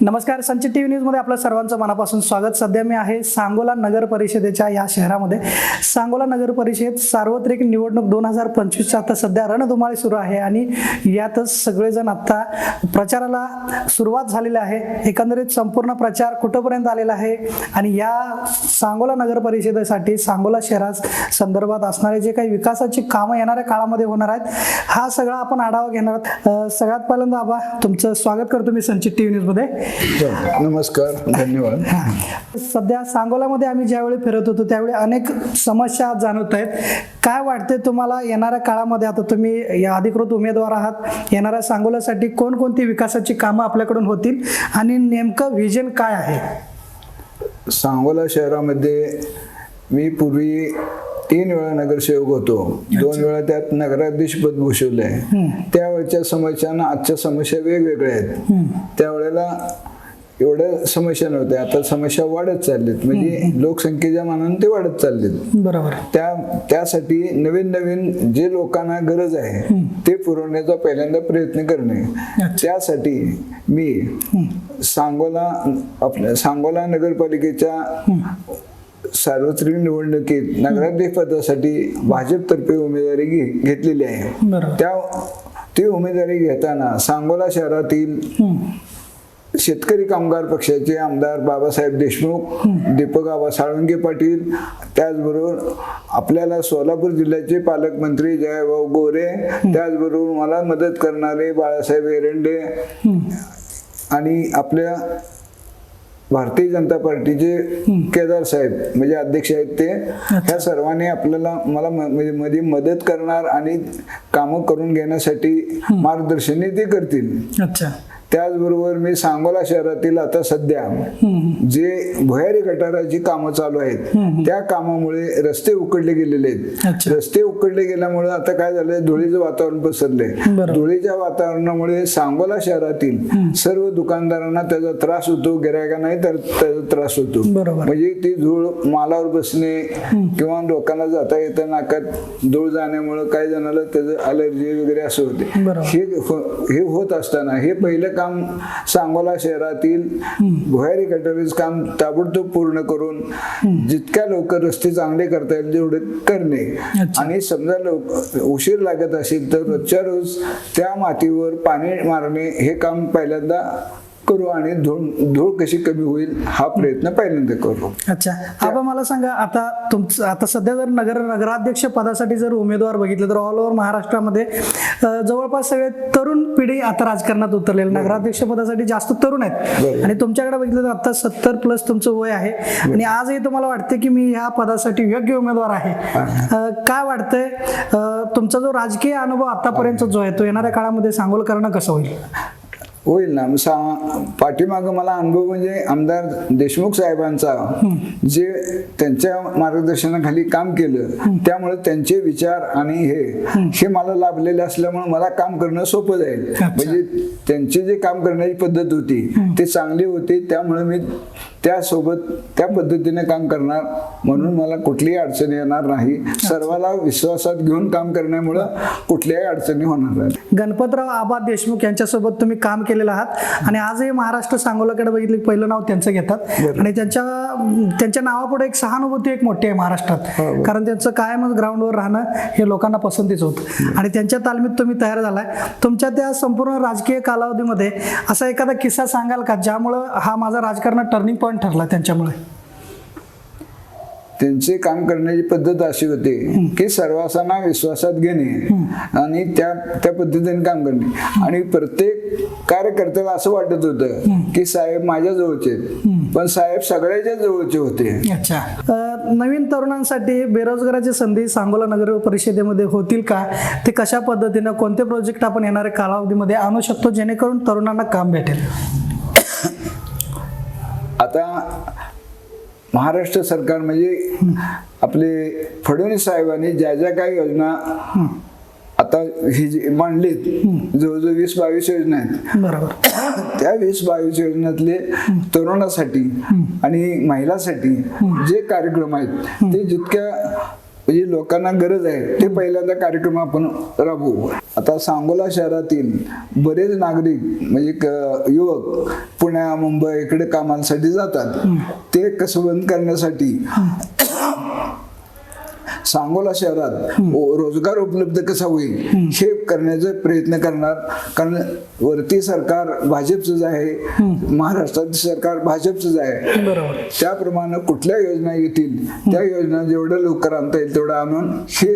नमस्कार संचित T V न्यूजमध्ये आपलं सर्वांचं मनापासून स्वागत. सध्या मी आहे सांगोला नगर परिषदेच्या या शहरामध्ये. सांगोला नगर परिषद सार्वत्रिक निवडणूक दोन हजार पंचवीसच्या आता सध्या रणधुमाळी सुरू आहे आणि यातच सगळेजण आत्ता प्रचाराला सुरुवात झालेली आहे. एकंदरीत संपूर्ण प्रचार कुठंपर्यंत आलेला आहे आणि या सांगोला नगर परिषदेसाठी सांगोला शहरा संदर्भात असणारे जे काही विकासाची कामं येणाऱ्या काळामध्ये होणार आहेत हा सगळा आपण आढावा घेणार आहोत. सगळ्यात पहिल्यांदा आबा तुमचं स्वागत करतो मी संचित टी व्ही न्यूजमध्ये. नमस्कार धन्यवाद. सध्या सांगोलामध्ये आम्ही ज्यावेळी फिरत होतो त्यावेळी अनेक समस्या जाणवत आहेत. काय वाटते तुम्हाला येणाऱ्या काळामध्ये? आता तुम्ही या अधिकृत उमेदवार आहात. येणाऱ्या सांगोल्यासाठी कोणकोणती विकासाची कामं आपल्याकडून होतील? आणि नेमकं व्हिजन काय आहे? सांगोला शहरामध्ये मी पूर्वी तीन वेळा नगरसेवक होतो. दोन वेळा त्यात नगराधीश पद भूषवलंय. त्यावेळच्या समस्यांना आजच्या समस्या वेगवेगळ्या आहेत. त्यावेळेला एवढ्या समस्या नव्हत्या. आता समस्या वाढत चालल्यात. म्हणजे लोकसंख्येच्या मानाने ते वाढत चाललेत. बरोबर. त्या त्यासाठी नवीन नवीन जे लोकांना गरज आहे ते पुरवण्याचा पहिल्यांदा प्रयत्न करणे. त्यासाठी मी सांगोला आपल्या सांगोला नगरपालिकेच्या सार्वत्रिक निवडणुकीत नगराध्यक्ष पदासाठी भाजपतर्फे उमेदवारी घे- घेतलेली आहे. त्या ती उमेदवारी घेताना सांगोला शहरातील शेतकरी कामगार पक्षाचे आमदार बाबासाहेब देशमुख दीपक आबा साळुंगे पाटील त्याचबरोबर आपल्याला सोलापूर जिल्ह्याचे पालकमंत्री जयभाऊ गोरे त्याचबरोबर मला मदत करणारे बाळासाहेब एरंडे आणि आपल्या भारतीय जनता पार्टीचे केदार साहेब म्हणजे अध्यक्ष आहेत ते ह्या सर्वांनी आपल्याला मला म्हणजे मध्ये मदत करणार आणि कामं करून घेण्यासाठी मार्गदर्शनही ते करतील. अच्छा. त्याचबरोबर मी सांगोला शहरातील आता सध्या जे भुयारी गटाराची कामं चालू आहेत त्या कामामुळे रस्ते उकडले गेलेले आहेत. रस्ते उकडले गेल्यामुळे आता काय झालंय धुळीचं वातावरण पसरलंय बरोबर. धुळीच्या वातावरणामुळे सांगोला शहरातील सर्व दुकानदारांना त्याचा त्रास होतो गिरायका नाही तर त्याचा त्रास होतो. म्हणजे ती धूळ मालावर बसणे किंवा लोकांना जाता येता नाकात धूळ जाण्यामुळे काही जणाला त्याचं अलर्जी वगैरे असं होते. हे हो- हे होत असताना हे पहिलं काम सांगोला शहरातील भुयारी गटारीच काम ताबडतोब पूर्ण करून जितक्या लवकर रस्ते चांगले करता येईल तेवढे करणे. आणि समजा लोक उशीर लागत असेल तर रोजच्या रोज त्या मातीवर पाणी मारणे हे काम पहिल्यांदा करू आणि धूळ धूळ कशी कमी होईल हा प्रयत्न पहिल्यांदा करू. अच्छा. आबा मला सांगा आता तुमचं आता सध्या जर नगर नगराध्यक्ष पदासाठी जर उमेदवार बघितले तर ऑल ओव्हर महाराष्ट्रामध्ये जवळपास सगळे तरुण पिढी आता राजकारणात उतरलेले नगराध्यक्ष पदासाठी जास्त तरुण आहेत. आणि तुमच्याकडे बघितलं तर आता सत्तर प्लस तुमचं वय आहे. आणि आजही तुम्हाला वाटते की मी ह्या पदासाठी योग्य उमेदवार आहे. काय वाटतंय? तुमचा जो राजकीय अनुभव आतापर्यंत जो आहे तो येणाऱ्या काळामध्ये सांगोलकरणं कसं होईल? होईल ना. सा पाठीमागं मला अनुभव म्हणजे आमदार देशमुख साहेबांचा जे त्यांच्या मार्गदर्शनाखाली काम केलं त्यामुळे त्यांचे विचार आणि हे हे मला लाभलेले असल्यामुळे मला काम करणं सोपं जाईल. म्हणजे त्यांचे जे काम करण्याची पद्धत होती ते चांगली होती त्यामुळे मी त्यासोबत त्या पद्धतीने काम करणार. म्हणून मला कुठलीही अडचणी येणार नाही. सर्वाला विश्वासात घेऊन काम करण्यामुळं कुठल्याही अडचणी होणार नाही गणपतराव आबा देशमुख यांच्यासोबत तुम्ही काम केलेलं आहात. आणि आजही महाराष्ट्र सांगोलाकडे बघितलं पहिलं नाव त्यांचं घेतात. आणि त्यांच्या त्यांच्या नावापुढे एक सहानुभूती एक मोठी आहे महाराष्ट्रात. कारण त्यांचं कायमच ग्राउंडवर राहणं हे लोकांना पसंतीच होतं. आणि त्यांच्या तालमीत तुम्ही तयार झालाय. तुमच्या त्या संपूर्ण राजकीय कालावधीमध्ये असा एखादा किस्सा सांगाल का? ज्यामुळं हा माझा राजकारणात टर्निंग पॉईंट ठरला त्यांच्यामुळे. त्यांचे काम करण्याची पद्धत अशी होती की सर्वांना विश्वासात घेणे आणि त्या त्या पद्धतीने काम करणे. आणि प्रत्येक कार्यकर्त्याला असं वाटत होतं की साहेब माझ्या जवळचे. पण साहेब सगळ्याच्या जवळचे होते. नवीन तरुणांसाठी बेरोजगाराची संधी सांगोला नगर परिषदेमध्ये होतील का? ते कशा पद्धतीनं कोणते प्रोजेक्ट आपण येणाऱ्या कालावधीमध्ये आणू शकतो जेणेकरून तरुणांना काम भेटेल? आता महाराष्ट्र सरकार म्हणजे आपले फडणवीस साहेबांनी ज्या ज्या काही योजना आता ही जी मांडलीत जवळजवळ वीस बावीस योजना आहेत. बरोबर. त्या वीस बावीस योजनेतले तरुणासाठी आणि महिलासाठी जे कार्यक्रम आहेत ते जितक्या म्हणजे लोकांना गरज आहे. ते पहिल्यांदा कार्यक्रम आपण राबवू. आता सांगोला शहरातील बरेच नागरिक म्हणजे युवक पुण्या मुंबई इकडे कामांसाठी जातात. ते कसबंद करण्यासाठी सांगोला शहरात रोजगार उपलब्ध कसा होईल? हे करण्याचा प्रयत्न करणार. कारण वरती सरकार भाजपचंच आहे. महाराष्ट्रातील सरकार भाजपचंच आहे. त्याप्रमाणे कुठल्या योजना येतील? त्या योजना जेवढं लवकर आणता येईल तेवढं आणून हे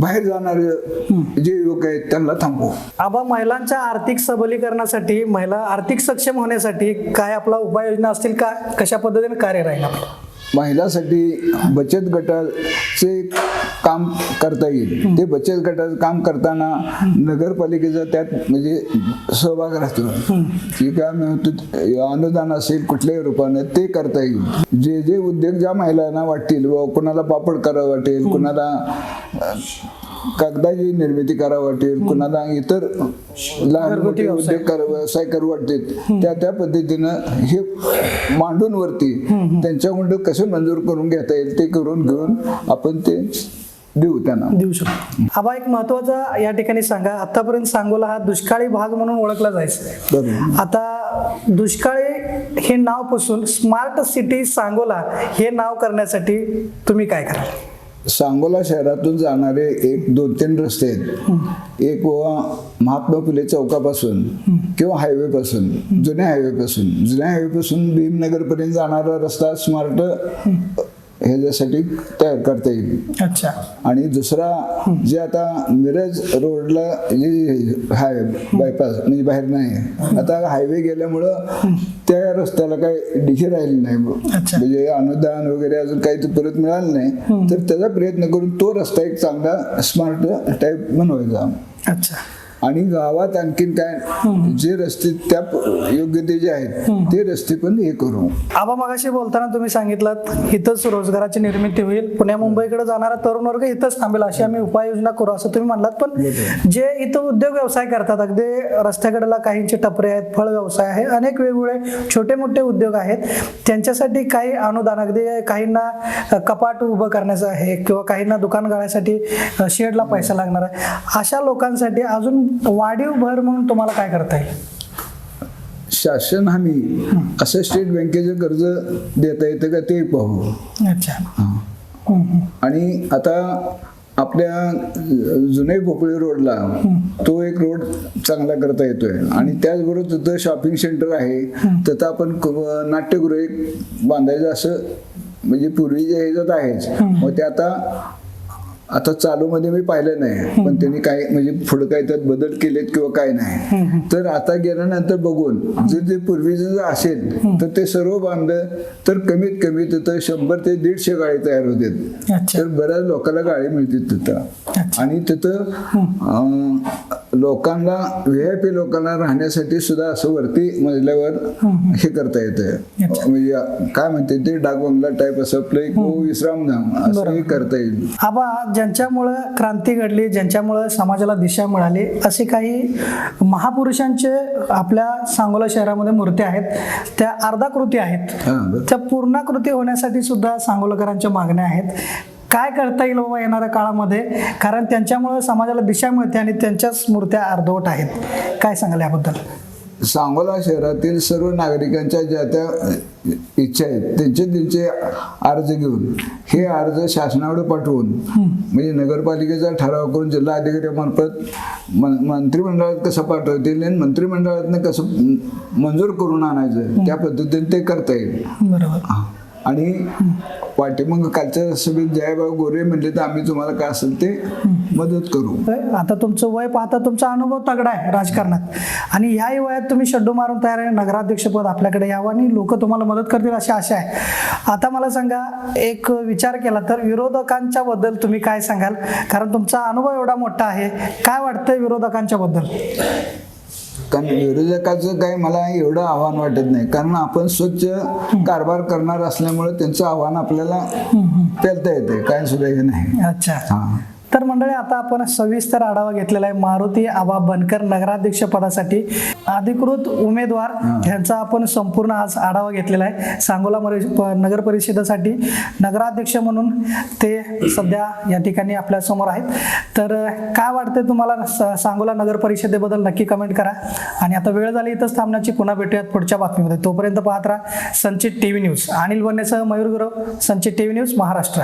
बाहेर जाणारे जे युवक आहेत त्यांना थांबवू. आबा महिलांच्या आर्थिक सबलीकरणासाठी महिला आर्थिक सक्षम होण्यासाठी काय आपला उपाययोजना असतील? का कशा पद्धतीने कार्य राहील आपलं? महिलांसाठी बचत गटाचे काम करता येईल. ते बचत गटाचं काम करताना नगरपालिकेचा त्यात म्हणजे सहभाग राहतो. की काय म्हणतो अनुदान असेल कुठल्याही रूपाने ते करता येईल. जे जे उद्योग ज्या महिलांना वाटतील व कोणाला पापड करावं वाटेल कोणाला कागदाची निर्मिती करावं वाटेल कोणाला इतर लहान मोठे. उद्योग कर व्यवसाय करू वाटतील त्या त्या पद्धतीनं हे मांडून वरती त्यांच्याकडून कसं मंजूर करून घेता येईल ते करून घेऊन आपण ते देऊ त्यांना. देऊ शकतो. आबा एक महत्त्वाचा या ठिकाणी सांगा. आतापर्यंत सांगोला हा दुष्काळी भाग म्हणून ओळखला जायचा. आता दुष्काळी हे नावपासून स्मार्ट सिटी सांगोला हे नाव करण्यासाठी तुम्ही काय कराल? सांगोला शहरातून जाणारे एक दोन तीन रस्ते आहेत. एक महात्मा फुले चौकापासून किंवा हायवे पासून जुन्या हायवे पासून जुन्या हायवे पासून भीमनगर पर्यंत जाणारा रस्ता स्मार्ट ह्याच्यासाठी तयार करता येईल. अच्छा. आणि दुसरा जे आता मिरज रोडला जे हाय बायपास म्हणजे बाहेर नाही. आता हायवे गेल्यामुळं त्या रस्त्याला काही डिशी राहिली नाही. म्हणजे अनुदान वगैरे अजून काही परत मिळालं नाही. तर त्याचा प्रयत्न करून तो रस्ता एक चांगला स्मार्ट टाईप बनवायचा. अच्छा. आणि गावात आणखीन काय जे रस्ते त्या प- योग्यतेचे आहेत ते रस्ते पण हे करू. आबा मगाशी बोलताना तुम्ही सांगितलं इथंच रोजगाराची निर्मिती होईल. पुण्या मुंबईकडे जाणारा तरुण वर्ग इथंच थांबेल अशी आम्ही उपाययोजना करू असं तुम्ही म्हणलात. पण जे इथं उद्योग व्यवसाय करतात अगदी रस्त्याकडेला काहींचे टपरे आहेत फळ व्यवसाय आहे अनेक वेगवेगळे छोटे मोठे उद्योग आहेत. त्यांच्यासाठी काही अनुदान अगदी काहींना कपाट उभं करण्याचं आहे किंवा काहींना दुकान गाळ्यासाठी अ, शेडला पैसा लागणार आहे. अशा लोकांसाठी अजून वाढीव भर म्हणून तुम्हाला काय करता येईल? शासन हमी असं स्टेट बँकेचं कर्ज देता येतं का ते पाहू. अच्छा. आणि आता आपल्या जुने भोपळी रोडला तो एक रोड चांगला करता येतोय. आणि त्याचबरोबर तिथं शॉपिंग सेंटर आहे. तिथं आपण नाट्यगृह बांधायचं असं म्हणजे पूर्वीच्या ह्याच्यात आहेच. मग ते आता आता चालू मध्ये मी पाहिलं नाही पण त्यांनी काय म्हणजे पुढे काय त्यात बदल केलेत किंवा काय नाही. तर आता गेल्यानंतर बघून जर ते पूर्वीचं जर असेल तर ते सर्व बांधलं तर कमीत कमी तिथं शंभर ते दीडशे गाडी तयार होतात तर बऱ्याच लोकांना गाडी मिळते तिथं. आणि तिथं लोकांना व्ही आय पी लोकांना राहण्यासाठी सुद्धा असं वरती मजल्यावर हे करता येतं. म्हणजे काय म्हणते ते डाक बंगला टाईप असं आपलं एक विश्रामधाम असं हे करता येईल. आबा ज्यांच्यामुळं क्रांती घडली ज्यांच्यामुळं समाजाला दिशा मिळाली असे काही महापुरुषांचे आपल्या सांगोला शहरामध्ये मूर्ती आहेत. त्या अर्धाकृती आहेत. त्या पूर्णाकृती होण्यासाठी सुद्धा सांगोलकरांच्या मागण्या आहेत. काय करता येईल बाबा येणाऱ्या काळामध्ये? कारण त्यांच्यामुळं समाजाला दिशा मिळते आणि त्यांच्याच मूर्त्या अर्धवट आहेत. काय सांगाल याबद्दल? सांगोला शहरातील सर्व नागरिकांच्या ज्या त्या इच्छा आहेत त्यांचे त्यांचे अर्ज घेऊन हे अर्ज शासनाकडे पाठवून म्हणजे नगरपालिकेचा ठराव करून जिल्हा अधिकाऱ्यामार्फत मंत्रिमंडळात कसं पाठवतील आणि मंत्रिमंडळातनं कसं मंजूर करून आणायचं त्या पद्धतीने ते करता येईल. बरोबर. आणि वाटे मग कालच्या सभेत जयाबाबा गोरे म्हणले तर आम्ही तुम्हाला काय असेल ते मदत करू. आता तुमचं वय पाहता तुमचा अनुभव तगडा आहे राजकारणात. आणि ह्याही वयात तुम्ही शड्डू मारून तयार आहे नगराध्यक्षपद आपल्याकडे यावं आणि लोक तुम्हाला मदत करतील अशी आशा आहे. आता मला सांगा एक विचार केला तर विरोधकांच्या बद्दल तुम्ही काय सांगाल? कारण तुमचा अनुभव एवढा मोठा आहे. काय वाटतंय विरोधकांच्या बद्दल कारण विरोधकाचं काही मला एवढं आव्हान वाटत नाही. कारण आपण स्वच्छ कारभार करणार असल्यामुळे त्यांचं आव्हान आपल्याला पेलता येते. काय सुद्धा हे नाही. अच्छा. हा. तर मंडळी आता आपण सविस्तर आढावा घेतलेला आहे. मारुती आबा बनकर नगराध्यक्ष पदासाठी अधिकृत उमेदवार यांचा आपण संपूर्ण आज आढावा घेतलेला आहे. सांगोला नगर परिषदेसाठी नगराध्यक्ष म्हणून ते सध्या या ठिकाणी आपल्यासमोर आहेत. तर काय वाटतंय तुम्हाला? सांगोला नगर परिषदेबद्दल नक्की कमेंट करा. आणि आता वेळ झाली इथंच थांबण्याची. पुन्हा भेटूयात पुढच्या बातमीमध्ये. तोपर्यंत पाहत राहा संचित टीव्ही न्यूज. अनिल वन्नेसह मयूर गुरव संचित टीव्ही न्यूज महाराष्ट्र.